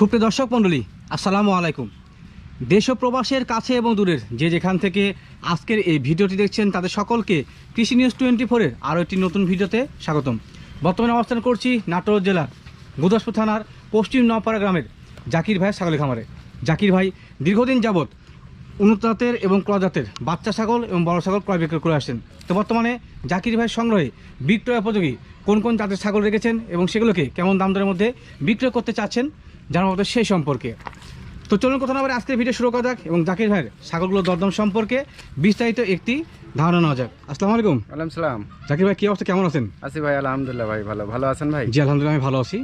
সুপ্রিয় দর্শক মণ্ডলী, আসসালামু আলাইকুম। দেশ ও প্রবাসের কাছে এবং দূরের যে যেখান থেকে আজকের এই ভিডিওটি দেখছেন তাদের সকলকে কৃষি নিউজ টোয়েন্টি ফোরের আরও একটি নতুন ভিডিওতে স্বাগতম। বর্তমানে অবস্থান করছি নাটোর জেলার গুদাসপুর থানার পশ্চিম নওপাড়া গ্রামের জাকির ভাইয়ের ছাগলের খামারে। জাকির ভাই, দীর্ঘদিন যাবৎ উন্নত জাতের এবং ক্রজাতের বাচ্চা ছাগল এবং বড় ছাগল ক্রয় বিক্রয় করে আসছেন। তো বর্তমানে জাকির ভাইয়ের সংগ্রহে বিক্রয় উপযোগী কোন কোন জাতের ছাগল রেখেছেন এবং সেগুলোকে কেমন দাম দরের মধ্যে বিক্রয় করতে চাচ্ছেন জানার মতো সেই সম্পর্কে। তো চলুন কথা না বলে আজকের ভিডিও শুরু করা যাক এবং জাকির ভাইয়ের ছাগলগুলোর দরদম সম্পর্কে বিস্তারিত একটি ধারণা নেওয়া যাক। আসসালামু আলাইকুম। ওয়ালাইকুম সালাম। জাকির ভাই কি অবস্থা? কেমন আছেন? আছি ভাই আলহামদুলিল্লাহ ভাই ভালো। ভালো আছেন ভাই? জি আলহামদুলিল্লাহ আমি ভালো আছি।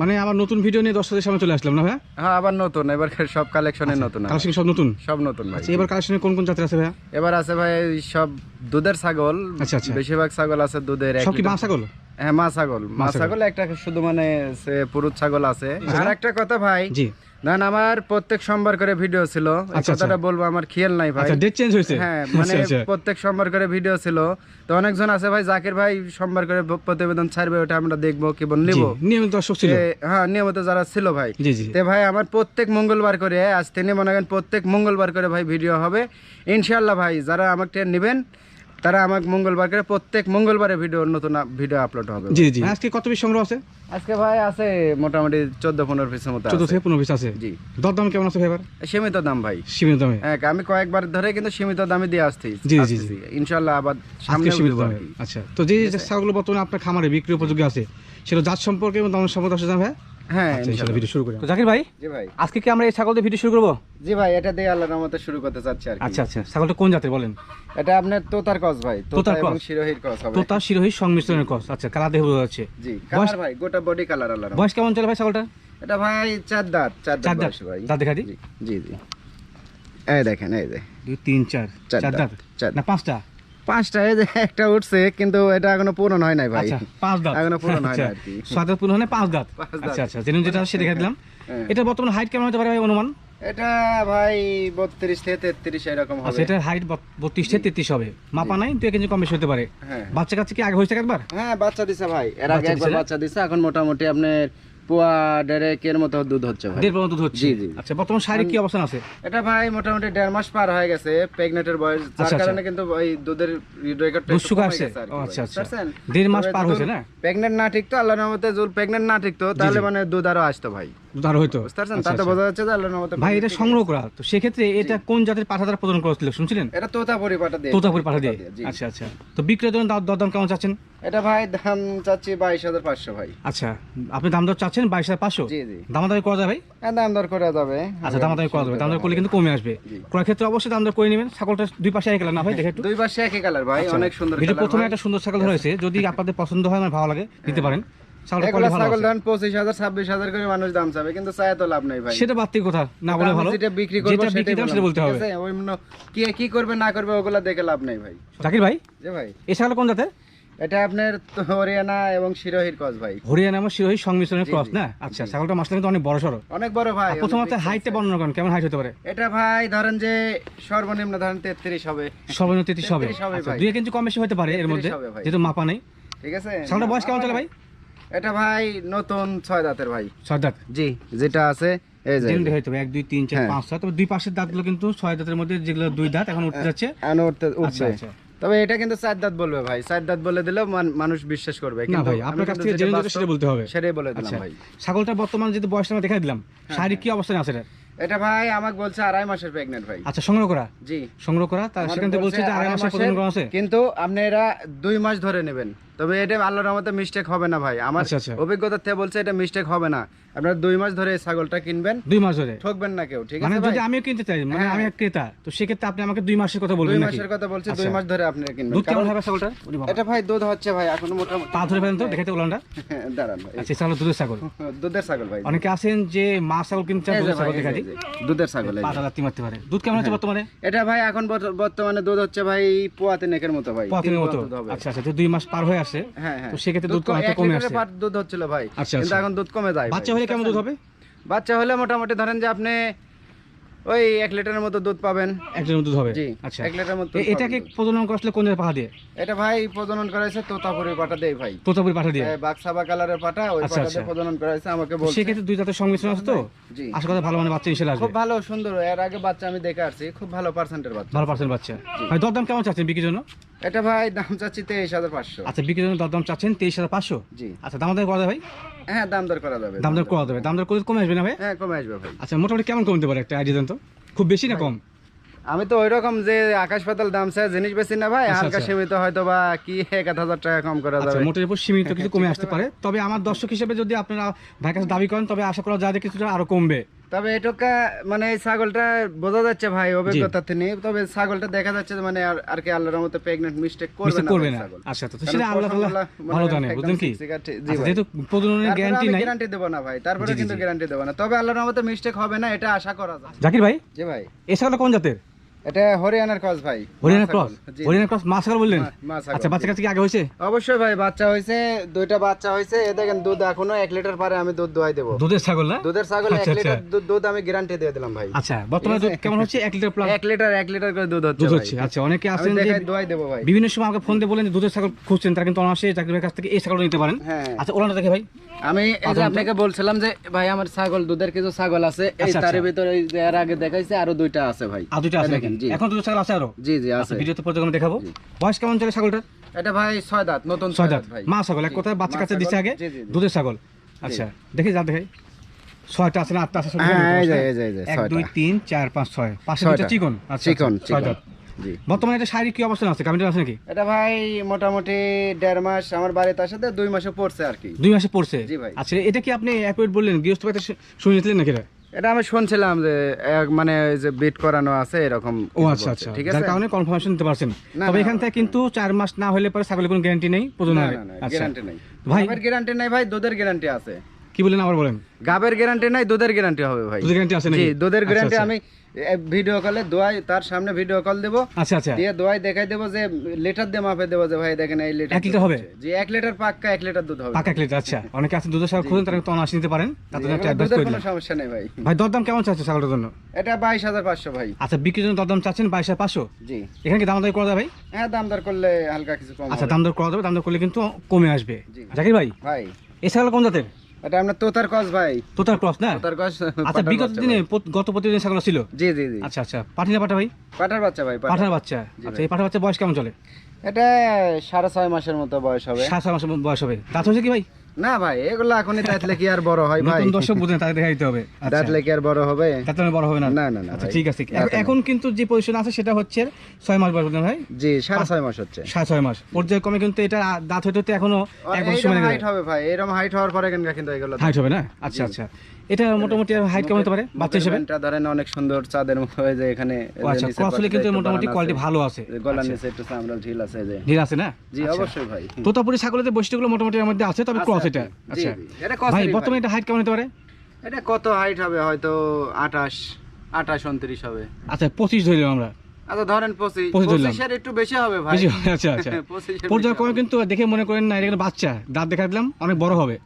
মানে আবার নতুন ভিডিও নিয়ে দর্শকদের সামনে চলে আসলাম না ভাইয়া? হ্যাঁ আবার নতুন। এবার সব কালেকশনে নতুন আছে। কালেকশন সব নতুন? সব নতুন ভাই। আচ্ছা এবার কালেকশনে কোন কোন জাতের আছে ভাইয়া? এবার আছে ভাই সব দুধের ছাগল আচ্ছা, আচ্ছা। বেশিরভাগ ছাগল আছে দুধের সব কি মা ছাগল? হ্যাঁ মা ছাগল। মা ছাগল। একটা শুধু মানে পুরুষ ছাগল আছে। আর একটা কথা ভাই জি। দেন আমার প্রত্যেক সোমবার করে ভিডিও ছিল। আচ্ছা, কথাটা বলব আমার খেয়াল নাই ভাই। আচ্ছা ডেট চেঞ্জ হয়েছে? হ্যাঁ মানে আচ্ছা, আচ্ছা। প্রত্যেক সোমবার করে ভিডিও ছিল। তো অনেকজন আছে ভাই জাকির ভাই সোমবার করে প্রতিবেদন ছাড়বে ওটা আমরা দেখব কি বল নিবো। নিয়মিত দর্শক ছিল। হ্যাঁ নিয়মিত যারা ছিল ভাই। জি জি। তে ভাই আমার প্রত্যেক মঙ্গলবার করে আজ তিনি মনে করেন প্রত্যেক মঙ্গলবার করে ভাই ভিডিও হবে। ইনশাল্লাহ ভাই যারা আমাকে নেবেন তারা আমাকে মঙ্গলবার করে প্রত্যেক মঙ্গলবারে ভিডিও নতুন ভিডিও আপলোড হবে। জি জি। আজকে কত পিস সংগ্রহ আছে? আজকে ভাই আছে মোটামুটি চোদ্দ পনেরো পিসের মতো চোদ্দ আছে। থেকে পনেরো পিস আছে? জি। দরদাম কেমন আছে এবার? সীমিত দাম ভাই। সীমিত দামে? হ্যাঁ আমি কয়েকবার ধরে কিন্তু সীমিত দামে দিয়ে আসছি। জি, জি, আসতেছি। ইনশাল্লাহ আবার সামনে সীমিত দামে। আচ্ছা। তো যে যে ছাগলগুলো বর্তমানে আপনার খামারে বিক্রি উপযোগী আছে সেটা জাত সম্পর্কে এবং দাম সম্পর্কে আছে ভাই? হ্যাঁ আচ্ছা ভিডিও শুরু করি। তো জাকির ভাই জি ভাই। আজকে কি আমরা এই ছাগল দিয়ে ভিডিও শুরু করব? জি ভাই এটা দিয়ে আল্লাহর রহমতে শুরু করতে চাচ্ছি আর আচ্ছা আচ্ছা। ছাগলটা কোন জাতের বলেন? এটা আপনার তোতার কস ভাই। তোতা এবং কস। কস হবে। তো তার সংমিশ্রণের কস আচ্ছা কালা দেহ বোঝা যাচ্ছে। জি কালার ভাই গোটা বডি কালার আল্লাহর বয়স কেমন চলে ভাই ছাগলটা? এটা ভাই চার দাঁত চার দাঁত বয়স ভাই। দাঁত দেখা দিই জি জি এই দেখেন এই যে। দুই তিন চার। চার দাঁত। না পাঁচটা? যে একটা উঠছে কিন্তু এটা এখনও পূরণ হয় নাই ভাই। আচ্ছা পাঁচ দাঁত। এখনও পূরণ হয় না আচ্ছা আর কি। পূর্ণ হলে পাঁচ দাঁত। আচ্ছা আচ্ছা যেটা দেখা দিলাম। হ্যাঁ। এটা বর্তমানে হাইট কেমন হতে পারে ভাই অনুমান? এটা ভাই বত্রিশ থেকে তেত্রিশ এরকম আচ্ছা হবে। এটার হাইট বত্রিশ থেকে তেত্রিশ হবে। মাপা নাই এক কম বেশি হতে পারে। হ্যাঁ। বাচ্চা কাছে কি আগে হয়েছে একবার হ্যাঁ বাচ্চা দিছে ভাই। এর আগে একবার বাচ্চা দিছে এখন মোটামুটি আপনার পোয়া ডেরেকের মতো দুধ হচ্ছে ভাই দেড় দুধ হচ্ছে জি, জি। আচ্ছা বর্তমান শারীরিক কি অবস্থান আছে এটা ভাই মোটামুটি দেড় মাস পার হয়ে গেছে বয়স যার আচ্ছা, কারণে কিন্তু ওই দুধের রেকর্ডটা? আচ্ছা, আচ্ছা। দেড় মাস পার হয়েছে না? প্রেগনেন্ট না ঠিকতো আল্লাহর রহমতে যদি প্রেগনেন্ট না ঠিকতো তাহলে মানে দুধ আরও আসতো ভাই আরও হয়তো। আচ্ছা, তাতে আচ্ছা। বোঝা যাচ্ছে যে আল্লাহর রহমতে ভাই এটা সংগ্রহ করা তো সেক্ষেত্রে এটা কোন জাতের পাঠা দ্বারা প্রদান করেছিল শুনছিলেন? এটা তোতা পরিপাটা দিয়ে। তোতাপুর পাঠা দিয়ে। আচ্ছা আচ্ছা। তো দরদাম কেমন চাচ্ছেন? এটা ভাই দাম চাচ্ছি বাইশ হাজার পাঁচশো ভাই। আচ্ছা আপনি দাম দর চাচ্ছেন বাইশ হাজার পাঁচশো? দামাদামি করা ভাই? হ্যাঁ, দাম দর করে যাবে। আচ্ছা দামাদামি করা যাবে। দাম দর করলে কিন্তু কমে আসবে। ক্রয় ক্ষেত্রে অবশ্যই দাম দর করে নেবেন। ছাগলটা দুই পাশে এক না ভাই? দেখে দুই পাশে একই কালার ভাই আচ্ছা। অনেক সুন্দর প্রথমে একটা সুন্দর ছাগল হয়েছে যদি আপনাদের পছন্দ হয় আমার ভালো লাগে নিতে পারেন। ছাগলটা এগুলো quality ভালো ছাগল ধান পঁচিশ হাজার ছাব্বিশ হাজার করে মানুষ দাম চাবে কিন্তু চায় তো লাভ নেই ভাই। সেটা বাড়তি কথা না বলে ভালো। যেটা বিক্রি করব যেটা বিক্রি সেটাই দাম বললাম, সেটা বলতে হবে। আছে? কি কি করবে না করবে ওগুলা দেখে লাভ নেই ভাই। জাকির ভাই? যে ভাই। এই ছাগল কোন জাতের? এটা আপনার হরিয়ানা এবং শিরোহির কস ভাই। হরিয়ানা এবং শিরোহী সংমিশ্রণের ক্রস না? আচ্ছা ছাগলটা মাসলে কিন্তু অনেক বড় সড়ো। অনেক বড় ভাই প্রথমত বর্ণনা করেন কেমন হাইট হতে পারে? এটা ভাই ধরেন যে সর্বনিম্ন ধরেন তেত্রিশ হবে। সর্বনিম্ন তেত্রিশ হবে। 33 হবে আচ্ছা, ভাই। দুই ইঞ্চি কম বেশি হতে পারে এর মধ্যে যেহেতু মাপা নেই। ঠিক আছে? ছাগলটা বয়স কেমন চলে ভাই? এটা ভাই নতুন ছয় দাঁতের ভাই। ছয় দাঁত? জি যেটা আছে এই যে। যেগুলো হয়তো এক দুই তিন চার হ্যাঁ। পাঁচ ছয় তবে দুই পাশের দাঁতগুলো কিন্তু ছয় দাঁতের মধ্যে যেগুলো দুই দাঁত এখন উঠতে যাচ্ছে। আনো উঠতে আচ্ছা আচ্ছা। তবে এটা কিন্তু চার দাঁত বলবে ভাই। চার দাঁত বলে দিলেও মানুষ বিশ্বাস করবে। না ভাই আপনার কাছ থেকে জেনে যেটা সেটা বলতে হবে। সেটাই বলে দিলাম আচ্ছা ভাই। ছাগলটা বর্তমান যদি বয়সটা আমরা দেখা দিলাম শারীরিক কি অবস্থানে আছে এটা? এটা ভাই আমাকে বলছে আড়াই মাসের প্রেগনেন্ট ভাই। আচ্ছা সংগ্রহ করা? জি। সংগ্রহ করা? তার সেখান থেকে বলছে যে আড়াই মাসের প্রজনন আছে? কিন্তু আপনি এরা দুই মাস ধরে নেবেন। তবে এটা আল্লাহর রহমতে মিস্টেক হবে না ভাই। আমার আচ্ছা, আচ্ছা। অভিজ্ঞতা থেকে বলছে এটা মিস্টেক হবে না। আপনারা দুই মাস ধরে এই ছাগলটা কিনবেন দুই মাস ধরে? ঠকবেন না কেউ ঠিক মানে আছে যদি আমিও কিনতে চাই মানে হ্যাঁ। আমি এক ক্রেতা তো সেক্ষেত্রে আপনি আমাকে দুই মাসের কথা বলবেন নাকি? মাসের কথা বলছে দুই। মাস ধরে আপনারা কিনবেন। দুধ কেমন হবে ছাগলটা? এটা ভাই দুধ হচ্ছে ভাই এখন মোটামুটি। পা ধরে ফেলেন তো দেখাতে উলানটা দাঁড়ান ভাই। আচ্ছা ছাগল দুধের ছাগল। দুধের ছাগল ভাই। অনেকে আছেন যে মা ছাগল কিনতে চান দুধের ছাগল ভাই, দেখা এই দুধের ছাগল যে। পাটা মারতে পারে। দুধ কেমন হচ্ছে বর্তমানে? এটা ভাই এখন বর্তমানে দুধ হচ্ছে ভাই পোয়াতে নেকের মতো ভাই। তিন মতো। আচ্ছা আচ্ছা তো দুই মাস পার হয়ে আসে হ্যাঁ হ্যাঁ। তো সেক্ষেত্রে দুধ হয়তো কমে আসে। পার দুধ হচ্ছিল ভাই। আচ্ছা, কিন্তু আচ্ছা। এখন দুধ কমে যায় বাচ্চা হলে কেমন দুধ হবে? বাচ্চা হলে মোটামুটি ধরেন যে আপনি ওই এক লিটারের মতো দুধ পাবেন। একজন দুধ হবে? আচ্ছা। এক লিটারের মতো এটাকে প্রজনন করলে কোন পাঠা দিয়ে? এটা ভাই প্রজনন করাইছে তোতাপুরি পাটা দেই ভাই। তোতাপুরি পাঠা দিয়ে? বাক্সাবা কালারের পাটা ওই আচ্ছা, পাটা। দিয়ে প্রজনন করাইছে আমাকে বলছে। সেক্ষেত্রে দুই জাতের সংমিশ্রণ আছে তো? জি। আশা করা ভালো মানে বাচ্চা হিসেবে আসবে। খুব ভালো সুন্দর। এর আগে বাচ্চা আমি দেখে আসছি খুব ভালো পার্সেন্টের বাচ্চা। ভালো পার্সেন্ট বাচ্চা। ভাই দরদাম কেমন চাচ্ছেন বিক্রির জন্য? এটা ভাই দাম চাচ্ছি তেইশ হাজার পাঁচশো। আচ্ছা বিক্রির জন্য দরদাম চাচ্ছেন তেইশ হাজার পাঁচশো? জি। আচ্ছা দাম দর করা যাবে ভাই? হ্যাঁ দাম দর করা যাবে দাম দর করা যাবে। দাম দর করে কমে আসবে না ভাই? হ্যাঁ কমে আসবে ভাই। আচ্ছা মোটামুটি কেমন কমতে পারে একটা আইডিয়া দেন তো? খুব বেশি না কম? আমি তো ওই রকম যে আকাশ পাতাল দাম চাই জিনিস বেশি না ভাই আচ্ছা, হালকা আচ্ছা। সীমিত হয়তো বা কি এক হাজার টাকা কম করা আচ্ছা যাবে। মোটের উপর সীমিত কিছু কমে আসতে পারে। তবে আমার দর্শক হিসেবে যদি আপনারা ভাইয়ের কাছে দাবি করেন তবে আশা করা যায় যে কিছুটা আরও কমবে। তবে এটুকা মানে এই ছাগলটা বোঝা যাচ্ছে ভাই অভিজ্ঞতা থেকে তবে ছাগলটা দেখা যাচ্ছে মানে আর- কি আল্লাহর মতো প্রেগন্যান্ট মিস্টেক করবে না করবে না। আচ্ছা তো সেটা আল্লাহ তাআলা ভালো জানে একদম বুঝলেন কি? আচ্ছা। যেহেতু প্রজননের গ্যারান্টি নাই। গ্যারান্টি দেব না ভাই তারপরে কিন্তু গ্যারান্টি দেব না। তবে আল্লাহর মতো মিস্টেক হবে না এটা আশা করা যায়। জাকির ভাই? জি ভাই। এই ছাগলটা কোন জাতের? এটা হরিয়ানার ক্রস ভাই। হরিয়ানা মা ক্রস? ছাগল। জি। হরিয়ানা ক্রস মা ছাগল বললেন আচ্ছা বাচ্চা কাছে কি আগে হয়েছে? অবশ্যই ভাই বাচ্চা হয়েছে দুইটা বাচ্চা হয়েছে। এ দেখেন দুধ এখনও এক লিটার পরে আমি দুধ দোয়াই দেবো। দুধের ছাগল না? দুধের ছাগল এক আচ্ছা, আচ্ছা। লিটার দুধ আমি গ্যারান্টি দিয়ে দিলাম ভাই। আচ্ছা বর্তমানে দুধ কেমন হচ্ছে? এক লিটার প্লাস এক লিটার এক লিটার করে দুধ হচ্ছে দুধ হচ্ছে আচ্ছা অনেকে আছেন যে দোয়াই দেবো ভাই। বিভিন্ন সময় আমাকে ফোন দিয়ে বলেন যে দুধের ছাগল খুঁজছেন তারা কিন্তু অনায়াসে জাকির ভাইয়ের কাছ থেকে এই ছাগল নিতে পারেন। হ্যাঁ। আচ্ছা ওলানটা দেখে ভাই। আমি এই যে আপনাকে বলছিলাম যে ভাই আমার ছাগল দুধের কিছু ছাগল আছে এই আচ্ছা, তার আচ্ছা। ভিতরে এর আগে দেখাইছে আরও দুইটা আছে ভাই। আর দুটো আছে দেখেন, জি। এখন দুধের ছাগল আছে আরও? জি জি আচ্ছা আছে ভিডিওতে পর্যন্ত দেখাবো। বয়স কেমন চলে ছাগলটার? এটা ভাই ছয় দাঁত নতুন ছয় দাঁত। ভাই। মা ছাগল এক কথায় বাচ্চা কাছে দিচ্ছে আগে। দুধের ছাগল। আচ্ছা দেখি যা দেখাই। ছয়টা আছে না আটটা আছে হ্যাঁ, এক দুই তিন চার পাঁচ ছয়। ছয়টা। চিকন। আচ্ছা চিকন আচ্ছা, ছয় দাঁত। বর্তমানে এটা শারীরিক কি অবস্থান আছে? গাভিটা আছে নাকি? এটা ভাই মোটামুটি দেড় মাস আমার বাড়িতে আসাতে দুই মাসে পড়ছে আর কি। দুই মাসে পড়ছে? জি ভাই। আচ্ছা এটা কি আপনি অ্যাপয়েড বললেন? গৃহস্থ শুনেছিলেন নাকি এটা? এটা আমি শুনছিলাম যে মানে ওই যে বিট করানো আছে এরকম ও আচ্ছা আচ্ছা। ঠিক আছে? কারণে কনফার্মেশন দিতে পারছেন। তবে এখান থেকে কিন্তু চার মাস না হলে পরে ছাগলের কোনো গ্যারান্টি নেই না আচ্ছা। গ্যারান্টি নেই। ভাই গ্যারান্টি নাই ভাই দুধের গ্যারান্টি আছে। কি বলেন আবার বলেন? গাবের গ্যারান্টি নাই দুধের গ্যারান্টি হবে ভাই। দুধের গ্যারান্টি আছে নাকি? দুধের আচ্ছা, গ্যারান্টি আচ্ছা। আমি ভিডিও কলে দোয়াই তার সামনে ভিডিও কল দেবো। আচ্ছা আচ্ছা। দিয়ে দোয়াই দেখাই দেবো যে লিটার দিয়ে মাপে দেবো যে ভাই দেখেন এই লিটার এক লিটার হবে? যে এক লিটার পাক্কা এক লিটার দুধ হবে। পাকা এক লিটার আচ্ছা। অনেকে আছে দুধের ছাগল খুঁজেন তারা তো অনায়াসে নিতে পারেন। তাদের একটা অ্যাডভাইস করে কোনো সমস্যা নেই ভাই। ভাই দরদাম কেমন চাচ্ছে ছাগলের জন্য? এটা বাইশ হাজার পাঁচশো ভাই। আচ্ছা বিক্রির জন্য দরদাম চাচ্ছেন বাইশ হাজার পাঁচশো? জি। এখানে কি দাম দর করা যাবে? ভাই হ্যাঁ দাম দর করলে হালকা কিছু কম আচ্ছা। দাম দর করা যাবে দাম দর করলে কিন্তু কমে আসবে। জাকির ভাই ভাই। এই ছাগল কোন জাতের? এটা আমরা তোতার কস ভাই। তোতার ক্রস না? তোতার কস আচ্ছা বিগত দিনে গত প্রতিদিন ছাগল ছিল? জি জি জি। আচ্ছা আচ্ছা। পাঠিনা পাঠা ভাই। পাঠার বাচ্চা ভাই পাঠার। বাচ্চা। আচ্ছা এই পাঠার বাচ্চা বয়স কেমন চলে? এটা সাড়ে ছয় মাসের মতো বয়স হবে। সাত ছয় মাসের বয়স হবে। দাঁত হয়েছে কি ভাই? না ভাই এগুলো এখনই দাঁতলে কি আর বড় হয় ভাই। দর্শক বুঝেন তাদের দেখা দিতে হবে আচ্ছা। দাঁতলে কি আর বড় হবে? দাঁত মানে বড় হবে না? না না আচ্ছা ঠিক আছে। এখন- কিন্তু যে পজিশন আছে সেটা হচ্ছে ছয় মাস বয়স ভাই? জি সাড়ে ছয় মাস হচ্ছে। সাড়ে ছয় মাস। পর্যায়ক্রমে কিন্তু এটা দাঁত হইতে হতে এখনও এক বছর সময় হাইট হবে ভাই। এরকম হাইট হওয়ার পরে কেন কিন্তু এগুলো হাইট হবে না? আচ্ছা আচ্ছা। এটা মোটামুটি হাইট কেমন হতে পারে? বাচ্চা হিসেবে? মুখের ধরেন অনেক সুন্দর চাঁদের মুখ হয়ে যে এখানে আচ্ছা কিন্তু মোটামুটি কোয়ালিটি ভালো আছে। গলার আচ্ছা। নিচে একটু চামড়া ঢিল আছে যে। ঢিল আছে না? জি আচ্ছা। অবশ্যই ভাই। তোতাপুরি ছাগলের বৈশিষ্ট্যগুলো মোটামুটি মধ্যে আছে তবে ক্রস এটা। আচ্ছা। এটা ভাই বর্তমানে এটা হাইট কেমন হতে পারে? এটা কত হাইট হবে? হয়তো আঠাশ আঠাশ উনত্রিশ হবে। আচ্ছা পঁচিশ ধরলাম আমরা। আচ্ছা ধরেন। একটু বেশি হবে ভাই। আচ্ছা আচ্ছা। পর্যায়ক্রমে কিন্তু দেখে মনে করেন না এটা বাচ্চা। দাঁত দেখা দিলাম অনেক বড় হবে।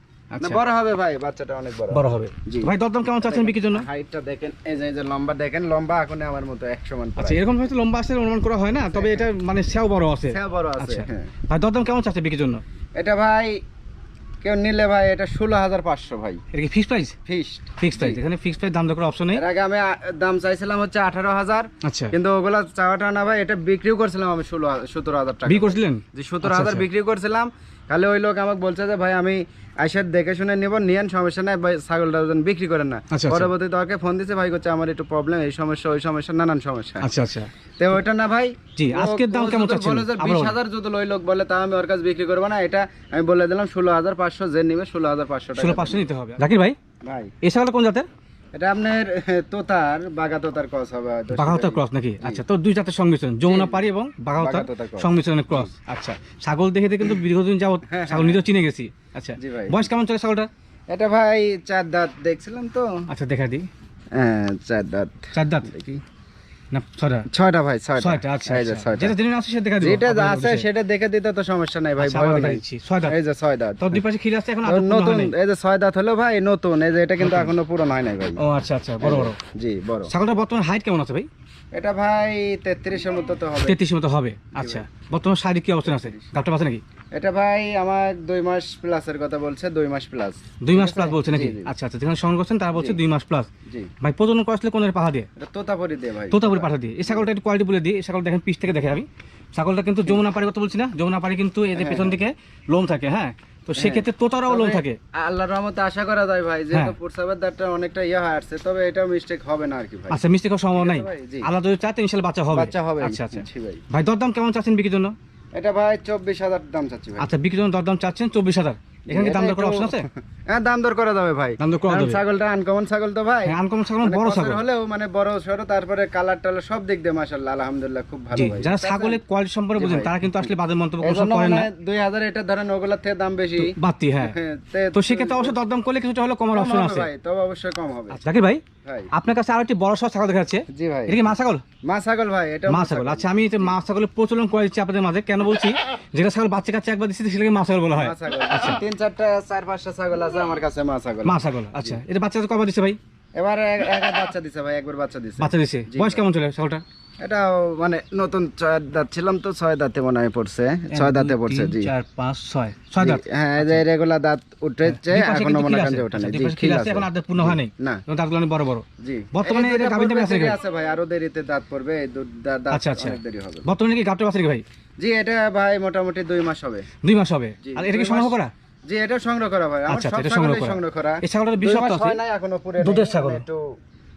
বড় হবে ভাই বাচ্চাটা অনেক বড়। বড় হবে। ভাই দরদাম কেমন চাচ্ছেন বিক্রির জন্য? হাইটটা দেখেন এই যে এই যে লম্বা দেখেন লম্বা এখন আমার মতো এক সমান আচ্ছা এরকম হয়তো লম্বা আসলে অনুমান করা হয় না তবে এটা মানে সেও বড় আছে। বড় আছে আচ্ছা। হ্যাঁ। ভাই দরদাম কেমন চাচ্ছে বিক্রির জন্য? এটা ভাই কেউ নিলে ভাই এটা ষোলো হাজার পাঁচশো ভাই। এটা কি ফিক্স প্রাইস ফিস্ট ফিক্স প্রাইস এখানে ফিক্স প্রাইস দাম দর করার অপশন নেই। এর আগে আমি দাম চাইছিলাম হচ্ছে আঠারো হাজার। আচ্ছা। কিন্তু ওগুলা চাওয়াটা না ভাই এটা বিক্রিও করছিলাম আমি ষোলো সতেরো হাজার টাকা। বিক্রি করছিলেন? যে সতেরো আচ্ছা, হাজার আচ্ছা। বিক্রি করছিলাম। খালি ওই লোক আমাকে বলছে যে ভাই আমি আইসার দেখে শুনে নেব নিয়েন সমস্যা নাই ভাই ছাগলটা যেন বিক্রি করেন না। আচ্ছা, আচ্ছা। পরবর্তীতে ওকে ফোন দিছে ভাই করছে আমার একটু প্রবলেম এই সমস্যা ওই সমস্যা নানান সমস্যা। আচ্ছা আচ্ছা। তো ওইটা না ভাই জি, আজকের দাম কেমন চাচ্ছেন? বিশ বলুন। হাজার যদি ওই লোক বলে তা আমি ওর কাছে বিক্রি করব না এটা আমি বলে দিলাম ষোলো হাজার পাঁচশো যে নেবে ষোলো হাজার পাঁচশো টাকা। ষোলো পাঁচশো নিতে হবে। জাকির ভাই ভাই। এই ছাগল কোন জাতের? এটা আপনার তোতার বাগা তোতার কস হবে হয়তো বাঘাহতার ক্রস নাকি? আচ্ছা তো দুই জাতের সংমিশ্রণ যমুনা পাড়ি এবং সংমিশ্রণের ক্রস আচ্ছা ছাগল দেখে কিন্তু দীর্ঘদিন যাব হ্যাঁ, ছাগল নিজেও চিনে গেছি। আচ্ছা। বয়স কেমন চলে ছাগলটা এটা ভাই চার দাঁত দেখছিলাম তো। আচ্ছা দেখা দিই হ্যাঁ চার দাঁত। চার দাঁত? দেখি। না ছয়টা। ছয়টা ভাই ছয়টা। আচ্ছা এই যে আচ্ছা। ছয়টা। যেটা জেনে আছে সেটা দেখা দিবো যেটা আপনাদের আছে সেটা দেখে দিতে তো সমস্যা নাই ভাই আচ্ছা, ভয় নাই দিচ্ছি। এই যে ছয় দাঁত। তো দুই পাশে খিরে আছে এখন তো আদৌ পূর্ণ নতুন এই যে ছয় দাঁত হলো ভাই নতুন। এই যে এটা কিন্তু এখনও পুরো হয় নাই ভাই। ও আচ্ছা আচ্ছা বড় বড়। জি বড়। ছাগলটা বর্তমান হাইট কেমন আছে ভাই? এটা ভাই তেত্রিশের মতো তো হবে। তেত্রিশ মতো হবে। আচ্ছা বর্তমান শারীরিক কি অবস্থান আছে? গাবটা আছে নাকি? এটা ভাই আমার দুই মাস প্লাসের কথা বলছে দুই মাস প্লাস দুই মাস প্লাস বলছে নাকি। আচ্ছা আচ্ছা যেখানে সংগ্রহ করছেন তারা বলছে দুই মাস প্লাস জি। ভাই প্রজনন করেছিল কোন পাহা দিয়ে? এটা তোতাপুরি দিয়ে ভাই। তোতাপুরি পাঠা দিয়ে। এই ছাগলটা একটু কোয়ালিটি বলে দিই। এই ছাগল দেখেন পিস থেকে দেখে আমি। ছাগলটা কিন্তু যমুনা পাড়ি কথা বলছি না? যমুনা পাড়ি কিন্তু এদের পেছন দিকে লোম থাকে হ্যাঁ? তো সেক্ষেত্রে তোতারাও লোম তবে থাকে। আল্লাহর রহমতে আশা করা যায় ভাই যেহেতু হ্যাঁ। পুরসাবের দাঁতটা অনেকটা ইয়ে হয়ে আসছে তবে এটা মিস্টেক হবে না আর কি ভাই। আচ্ছা মিস্টেক খাওয়ার সম্ভব নাই। আল্লাহ যদি চাতে ইনশাল্লাহ বাচ্চা হবে। বাচ্চা হবে আচ্ছা আচ্ছা। ভাই। ভাই দরদাম কেমন চাচ্ছেন বিক্রির জন্য? এটা ভাই চব্বিশ হাজার দাম চাচ্ছি আচ্ছা বিক্রির জন্য দরদাম চাচ্ছেন চব্বিশ হাজার। এখানে কি দাম দর করার অপশন আছে? হ্যাঁ দাম দর করা যাবে ভাই। দাম দর করা যাবে। ছাগলটা আনকমন ছাগল তো ভাই। হ্যাঁ আনকমন ছাগল মানে বড় ছাগল। হলেও মানে বড় সড়ো তারপরে কালার টালার সব দিক দিয়ে মাশাআল্লাহ আলহামদুলিল্লাহ খুব ভালো ভাই। যারা ছাগলের কোয়ালিটি সম্পর্কে বুঝেন তারা কিন্তু আসলে মন্তব্য মানে না। দুই হাজার এটা ধরেন ওগুলার থেকে দাম বেশি। হ্যাঁ। হ্যাঁ, তে- সেক্ষেত্রে অবশ্যই দরদাম করলে কিছুটা হলে কমার কম অপশন হবে আছে। ভাই তবে অবশ্যই কম হবে। আচ্ছা ভাই? ভাই। আপনার কাছে আরও একটি বড় সড় ছাগল দেখা যাচ্ছে জি ভাই। এটা কি মা ছাগল? মা ছাগল ভাই এটা মা ছাগল। আচ্ছা আমি মা ছাগলের প্রচলন করে দিচ্ছি আপনাদের মাঝে। কেন বলছি? যেটা ছাগল বাচ্চা কাচ্চা একবার দিচ্ছি সেটাকে মা ছাগল বলা হয়। আচ্ছা। তিন চারটা চার পাঁচটা ছাগল আছে আমার কাছে মা ছাগল। মা ছাগল আচ্ছা। এটা বাচ্চা কবার দিচ্ছে ভাই? এবার এক- এক বাচ্চা দিছে ভাই একবার বাচ্চা দিছে। বাচ্চা দিচ্ছে জি বয়স কেমন চলে ছাগলটা এটা মানে নতুন ছয় দাঁত ছিলাম তো ছয় দাঁতে মনে হয় পড়ছে। ছয় দাঁতে পড়ছে জি। চার পাঁচ ছয়। ছয় দাঁত। হ্যাঁ এই যে রেগুলার দাঁত উঠেছে এখনও মনে করেন যে ওঠা আচ্ছা, জি খিল আছে, আছে। এখন আর দাঁত পূর্ণ হয় নাই না। দাঁতগুলো অনেক বড় বড়। জি। বর্তমানে এটা আছে আছে ভাই আরও দেরিতে দাঁত পড়বে এই দাঁত আচ্ছা, আচ্ছা। অনেক দেরি হবে। বর্তমানে কি গাবটা নাকি ভাই? জি এটা ভাই মোটামুটি দুই মাস হবে। দুই মাস হবে। আর এটা কি সংগ্রহ করা? জি এটা সংগ্রহ করা ভাই। আমার আচ্ছা, সব সংগ্রহ করা। এই সপ্তাহ হয় আছে নাই এখনও পুরে দুধের ছাগল। মানে একটু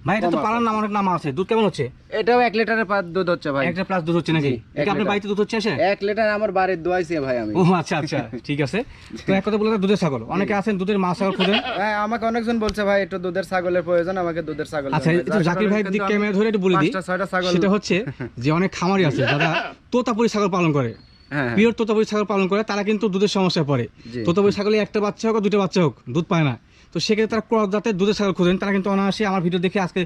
ভাই এটা তো। পালার নাম অনেক নাম আছে। দুধ কেমন হচ্ছে? এটাও এক লিটারের পাঁচ দুধ হচ্ছে ভাই। একটা প্লাস দুধ হচ্ছে নাকি? এটা আপনার। বাড়িতে দুধ হচ্ছে এসে? এক লিটার আমার বাড়ির দোয়াইছি ভাই আমি। ও আচ্ছা আচ্ছা ঠিক আছে। তো এক কথা বলে দুধের ছাগল। অনেকে আছেন দুধের মা ছাগল খুঁজেন। হ্যাঁ আমাকে অনেকজন বলছে ভাই একটু দুধের ছাগলের প্রয়োজন আমাকে দুধের ছাগল আচ্ছা ভাই। এটা জাকির কিন্তু দিক ক্যামেরা ধরে একটু বলে দিই। পাঁচটা ছয়টা ছাগল সেটা হচ্ছে যে অনেক খামারি আছে যারা তোতাপুরি ছাগল পালন করে। হ্যাঁ হ্যাঁ। পিওর তোতাপুরি ছাগল পালন করে তারা কিন্তু দুধের সমস্যায় পড়ে। তোতাপুরি ছাগলে একটা বাচ্চা হোক দুটো বাচ্চা হোক দুধ পায় না। তো সেক্ষেত্রে তারা ক্রস জাতের দুধের ছাগল খুঁজেন তারা কিন্তু অনায়াসে আমার ভিডিও দেখে আজকে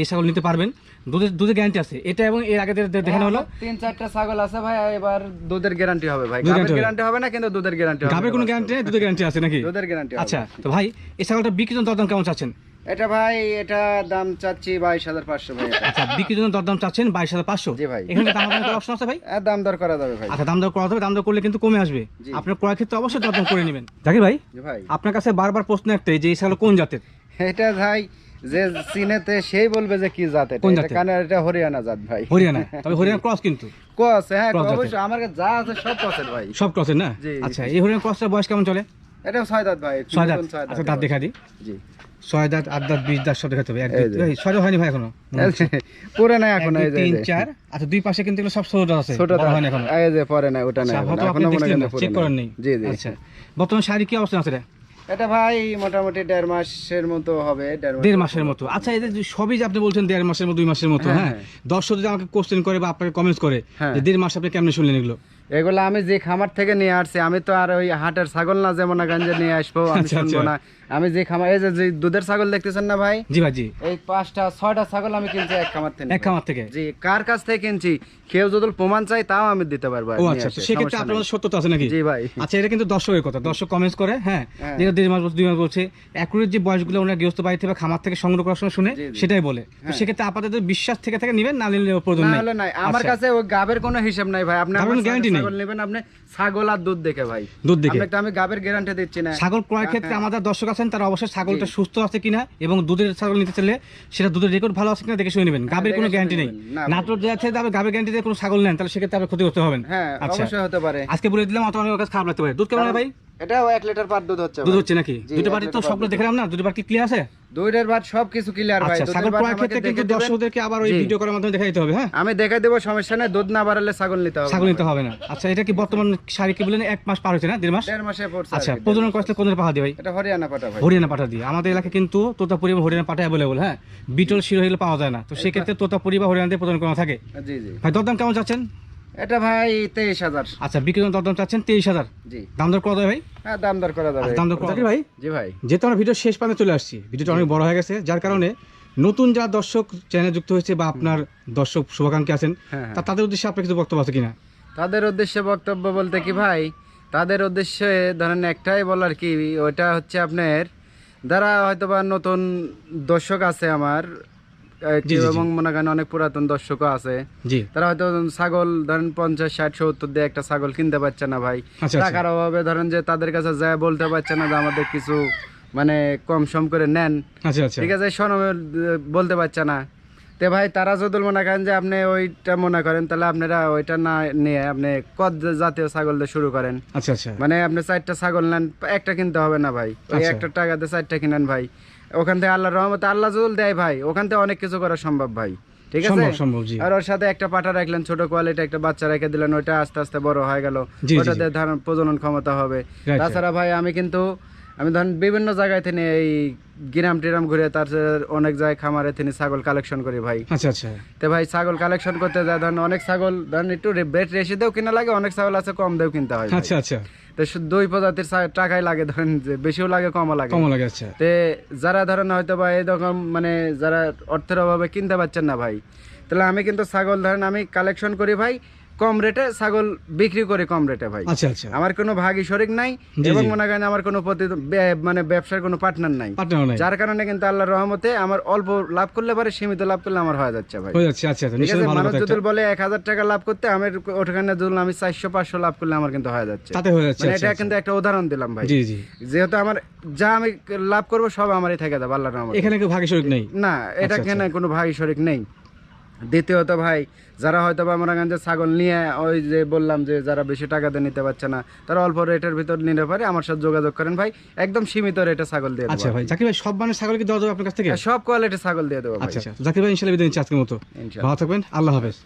এই ছাগল নিতে পারবেন। দুধের দুধের গ্যারান্টি আছে। এটা এবং এর আগে দেখানো হলো। তিন চারটা ছাগল আছে ভাই এবার দুধের গ্যারান্টি হবে ভাই। গ্যারান্টি হবে। না কিন্তু দুধের গ্যারান্টি হবে? গাবের কোনো গ্যারান্টি নেই দুধের গ্যারান্টি আছে নাকি? দুধের গ্যারান্টি আচ্ছা তো ভাই এই ছাগলটা বিক্রি জন্য দরদাম কেমন চাচ্ছেন? এটা ভাই এটা দাম চাচ্ছি বাইশ হাজার পাঁচশো ভাই আচ্ছা বিক্রির জন্য দরদাম চাচ্ছেন বাইশ হাজার পাঁচশো? জি ভাই। এখানে দাম অপশন আছে ভাই? আর দাম দর করা যাবে ভাই। আচ্ছা দাম দর করা হবে দাম দর করলে কিন্তু কমে আসবে। আপনার ক্রয় ক্ষেত্রে অবশ্যই দরদাম করে নেবেন। জাকির ভাই ভাই। আপনার কাছে বারবার প্রশ্ন একটাই যে এই ছাগল কোন জাতের? এটা ভাই যে চিনেতে সেই বলবে যে কি জাত এটা। কোন এটা জাতের? কানে এটা হরিয়ানা জাত ভাই। হরিয়ানা। তবে হরিয়ানা ক্রস কিন্তু। কস হ্যাঁ অবশ্যই আমার কাছে যা আছে সব কসের ভাই। সব ক্রসের না? আচ্ছা এই হরিয়ানা ক্রসটার বয়স কেমন চলে? এটা ছয় দাঁত ভাই ছয় দাঁত। আচ্ছা দাঁত দেখা দিই। জি। ছয় দাঁত আট দাঁত বিশ দাঁত সব দেখাতে হবে। ছয় হয়নি ভাই এখনও। পুরে না এক, এখন তিন চার। আচ্ছা দুই পাশে কিন্তু সব ছোট আছে ছোট হয়নি এখনও। এই যে পরে না ওটা না আচ্ছা, এখন। মনে করেন চেক নাই। করেন নেই। জি জি আচ্ছা বর্তমানে শারীরিক কি অবস্থা আছে এটা? এটা ভাই মোটামুটি দেড় মাসের মতো হবে দেড় মাসের মতো। আচ্ছা যে সবই যে আপনি বলছেন দেড় মাসের মতো দুই মাসের মতো হ্যাঁ, হ্যাঁ? হ্যাঁ। দর্শক যদি আমাকে কোশ্চেন করে বা আপনাকে কমেন্টস করে হ্যাঁ। যে দেড় মাস আপনি কেমনে শুনলেন এগুলো? এগুলো আমি যে খামার থেকে নিয়ে আসছি আমি তো আর ওই হাটের ছাগল না যেমন গঞ্জে নিয়ে আসব আমি আচ্ছা, শুনব আচ্ছা। না। আমি যে খামার এই যে দুধের ছাগল দেখতেছেন না ভাই? জি ভাই জি। এই পাঁচটা ছয়টা ছাগল আমি কিনছি এক খামার থেকে। এক খামার থেকে? জি কার কাছ থেকে কিনছি? কেউ যদি প্রমাণ চাই তাও আমি দিতে পারব ও আচ্ছা তো সেক্ষেত্রে আপনার সত্যতা আছে নাকি? জি ভাই। আচ্ছা এটা কিন্তু দর্শকের কথা। দর্শক কমেন্টস করে হ্যাঁ হ্যাঁ। যেটা দেড় মাস দুই মাস বলছে অ্যাকুরেট যে বয়সগুলো ওনার গৃহস্থ বাড়ি থেকে খামার থেকে সংগ্রহ করার সময় শুনে। সেটাই বলে। হ্যাঁ। সেক্ষেত্রে আপাতত বিশ্বাস থেকে থেকে নেবেন না নিলে প্রয়োজন না নেই। আমার আচ্ছা। কাছে ওই গাবের কোনো হিসাব নাই ভাই। আপনি গাবের আমার কোনো guarantee নেই? ছাগল নেবেন আপনি ছাগল আর দুধ দেখে ভাই। দুধ দেখে। আপনাকে আমি গাবের গ্যারান্টি দিচ্ছি না। ছাগল ক্রয় ক্ষেত্রে আমাদের দর্শক আছেন তারা অবশ্যই ছাগলটা সুস্থ আছে কিনা এবং দুধের ছাগল নিতে চাইলে সেটা দুধের রেকর্ড ভালো আছে কিনা দেখে শুনে নেবেন। গাবের কোনো গ্যারান্টি নেই। নাটোর আপনি গাবের গ্যারান্টি দিয়ে কোনো ছাগল নেন তাহলে সেক্ষেত্রে আপনার ক্ষতি করতে হবেন হ্যাঁ আচ্ছা। অবশ্যই হতে পারে। আজকে বলে দিলাম অত অনেক কাছে খারাপ লাগতে পারে। দুধ কেমন ভাই? এটাও এক লিটার পার দুধ হচ্ছে দুধ হচ্ছে নাকি? দুটো বাড়ি তো সবগুলো দেখলাম না? দুটো বাড়ি ক্লিয়ার আছে? দুইটার বাদ সবকিছু ক্লিয়ার ভাই। আচ্ছা ছাগল ক্ষেত্রে কিন্তু দর্শকদেরকে আবার ওই ভিডিও করার মাধ্যমে দেখাইতে হবে হ্যাঁ? আমি দেখে দেবো সমস্যা নেই। দুধ না বাড়ালে ছাগল নিতে হবে। ছাগল নিতে হবে না। আচ্ছা এটা কি বর্তমান শাড়ি কি বলেন? এক মাস পার হয়েছে না? দেড় মাস? দেড় মাসে পড়ছে আচ্ছা প্রজনন করতে কোন পাহা দিয়ে ভাই? এটা হরিয়ানা পাটা ভাই। হরিয়ানা পাঠা দিয়ে। আমাদের এলাকায় কিন্তু তোতাপুরি এবং হরিয়ানা পাঠা অ্যাভেলেবল হ্যাঁ? বিটল শিরো হলে পাওয়া যায় না। তো সেক্ষেত্রে তোতাপুরি বা দিয়ে প্রদান করা থাকে। জি জি। ভাই দরদাম কেমন চাচ্ছেন? এটা ভাই তেইশ হাজার। আচ্ছা বিক্রি দরদাম চাচ্ছেন তেইশ হাজার। জি। দাম দর করা যায় ভাই? হ্যাঁ দাম দর করা যাবে। আচ্ছা, দাম দর করা ভাই? জি ভাই। যেহেতু আমরা ভিডিও শেষ পাতে চলে আসছি ভিডিওটা অনেক বড় হয়ে গেছে যার কারণে নতুন যারা দর্শক চ্যানেল যুক্ত হয়েছে বা আপনার দর্শক শুভাকাঙ্ক্ষী আছেন হ্যাঁ, তা তাদের উদ্দেশ্যে আপনার কিছু বক্তব্য আছে কিনা? তাদের উদ্দেশ্যে বক্তব্য বলতে কি ভাই তাদের উদ্দেশ্যে ধরেন একটাই বলার কি ওইটা হচ্ছে আপনার যারা হয়তো বা নতুন দর্শক আছে আমার। এবং মনে করেন অনেক পুরাতন দর্শকও আছে। তারা হয়তো ছাগল ধরেন পঞ্চাশ ষাট সত্তর দিয়ে একটা ছাগল কিনতে পারছে না ভাই। আচ্ছা আচ্ছা। টাকার অভাবে ধরেন যে তাদের কাছে যায় বলতে পারছে না যে আমাদের কিছু মানে কম সম করে নেন। আচ্ছা ঠিক আছে বলতে পারছে না। তে ভাই তারা যদি মনে করেন যে আপনি ওইটা মনে করেন তাহলে আপনারা ওইটা না নিয়ে আপনি কদ জাতীয় ছাগল দিয়ে শুরু করেন। আচ্ছা আচ্ছা। মানে আপনি চারটা ছাগল নেন একটা কিনতে হবে না ভাই। ওই। একটা টাকাতে চারটা কিনেন ভাই। ওখান থেকে আল্লাহ রহমত আল্লাহ জুল দেয় ভাই। ওখান থেকে অনেক কিছু করা সম্ভব ভাই। ঠিক আছে? আর ওর সাথে একটা পাটা রাখলেন ছোট কোয়ালিটি একটা বাচ্চা রেখে দিলেন ওইটা আস্তে আস্তে বড় হয়ে গেল। ওটাতে। প্রজনন ক্ষমতা হবে। তাছাড়া ভাই আমি কিন্তু আমি ধরেন বিভিন্ন জায়গায় থেকে এই গিরাম টিরাম ঘুরে তার অনেক জায়গায় খামারে তিনি ছাগল কালেকশন করি ভাই। আচ্ছা আচ্ছা। তো ভাই ছাগল কালেকশন করতে যায় ধরেন অনেক ছাগল ধরেন একটু বেট রেসি দেও কিনা লাগে অনেক ছাগল আছে কম দেও কিনতে হয়। আচ্ছা আচ্ছা। তো দুই প্রজাতির টাকাই লাগে ধরেন যে বেশিও লাগে কমও লাগে। কম লাগে আচ্ছা। তে যারা ধরেন হয়তো বা এরকম মানে যারা অর্থের অভাবে কিনতে পারছেন না ভাই তাহলে আমি কিন্তু ছাগল ধরেন আমি কালেকশন করি ভাই কম রেটে ছাগল বিক্রি করি কম রেটে ভাই। আচ্ছা আচ্ছা। আমার কোনো ভাগই শরিক নাই এবং মনে করেন আমার কোনো মানে ব্যবসার কোনো পার্টনার নাই। যার কারণে কিন্তু আল্লাহর রহমতে আমার অল্প লাভ করলে পারে সীমিত লাভ করলে আমার হয়ে যাচ্ছে ভাই। আচ্ছা আচ্ছা মানুষ যদি বলে এক হাজার টাকা লাভ করতে আমি ওখানে যদি আমি চারশো পাঁচশো লাভ করলে আমার কিন্তু হয়ে যাচ্ছে। মানে আচ্ছা, এটা। কিন্তু একটা উদাহরণ দিলাম ভাই। যেহেতু আমার যা আমি লাভ করব সব আমারই থেকে যাবে আল্লাহর রহমতে। এখানে ভাগে শরীর নেই? না এটা কেন কোনো ভাই শরিক নেই। দ্বিতীয়ত ভাই যারা হয়তো বা মোরাগঞ্জের যে ছাগল নিয়ে ওই যে বললাম যে যারা বেশি টাকা দিয়ে নিতে পারছে না তারা অল্প রেটের ভিতর নিতে পারে। আমার সাথে যোগাযোগ করেন ভাই একদম সীমিত রেটে ছাগল দিয়ে আচ্ছা ভাই জাকির ভাই সব মানের ছাগল কি দেওয়া যাবে আপনার কাছ থেকে? সব কোয়ালিটির ছাগল দিয়ে দেবো ভাই। আচ্ছা আচ্ছা। জাকির ভাই ইনশাল্লাহ বিদায় নিচ্ছি আজকের মতো। ইনশাআল্লাহ ভালো থাকবেন আল্লাহ হাফেজ।